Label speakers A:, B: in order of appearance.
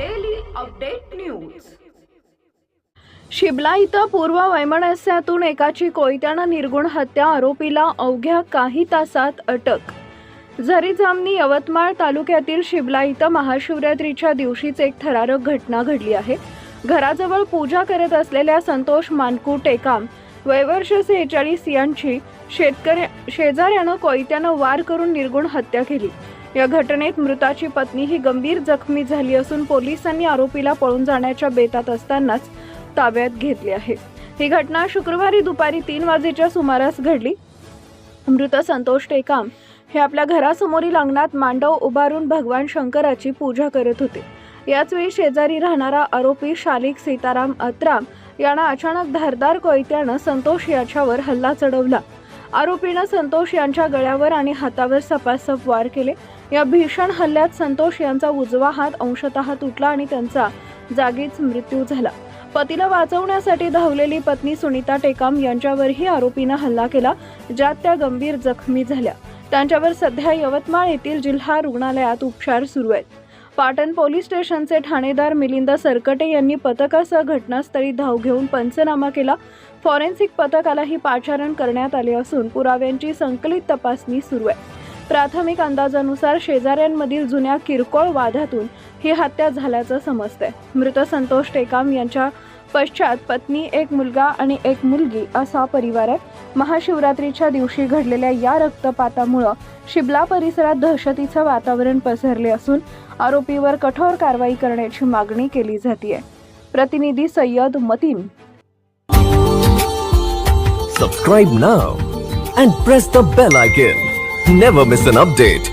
A: Update news
B: शिबला इथं पूर्व वैमनस्यातून एकाची कोयत्यानं निर्गुण हत्या आरोपीला अवघ्या काही तासात अटक. झरी जामनी यवतमाळ तालुक्यातील शिबला इथं महाशिवरात्रीच्या दिवशीच एक थरारक घटना घडली आहे. घराजवळ पूजा करत असलेल्या संतोष मानकू टेकाम वयवर्ष सेहेचाळीस यांची शेतकरी शेजाऱ्यानं कोयत्यानं वार करून निर्गुण हत्या केली. या घटनेत मृताची पत्नी ही गंभीर जखमी झाली असून पोलिसांनी आरोपीला पळून जाण्याच्या बेतात असतानाच ताब्यात घेतली आहे. ही घटना शुक्रवारी दुपारी तीन वाजेच्या सुमारास घडली. मृत संतोष टेकाम हे आपल्या घरासमोरील अंगणात मांडव उभारून भगवान शंकराची पूजा करत होते. याचवेळी शेजारी राहणारा आरोपी शालिक सीताराम अत्राम यानं अचानक धारदार कोयत्यानं संतोष याच्यावर हल्ला चढवला. आरोपीनं संतोष यांच्या गळ्यावर आणि हातावर सपासप वार केले. या भीषण हल्ल्यात संतोष यांचा उजवा हात अंशतः तुटला आणि त्यांचा जागीच मृत्यू झाला. पतीला वाचवण्यासाठी धावलेली पत्नी सुनीता टेकाम यांच्यावरही आरोपीनं हल्ला केला ज्यात त्या गंभीर जखमी झाल्या. त्यांच्यावर सध्या यवतमाळ येथील जिल्हा रुग्णालयात उपचार सुरू आहेत. पाटण पोलीस स्टेशनचे ठाणेदार मिलिंद सरकटे यांनी पथकासह घटनास्थळी धाव घेऊन पंचनामा केला. फॉरेन्सिक पथकालाही पाचारण करण्यात आले असून पुराव्यांची संकलित तपासणी सुरू आहे. प्राथमिक अंदाजानुसार शेजाऱ्यांमधील जुन्या किरकोळ वादातून ही हत्या झाल्याचं समजतंय. मृत संतोष टेकाम यांच्या पश्चात पत्नी एक मुलगा आणि एक मुलगी असा परिवार आहे महाशिवरात्रीच्या दिवशी घडलेल्या या रक्तपातामुळं शिबला परिसरात दहशतीचं वातावरण पसरले असून आरोपीवर कठोर कारवाई करण्याची मागणी केली जाते प्रतिनिधी Syed Mateen.
C: Subscribe now and press the bell icon never miss an update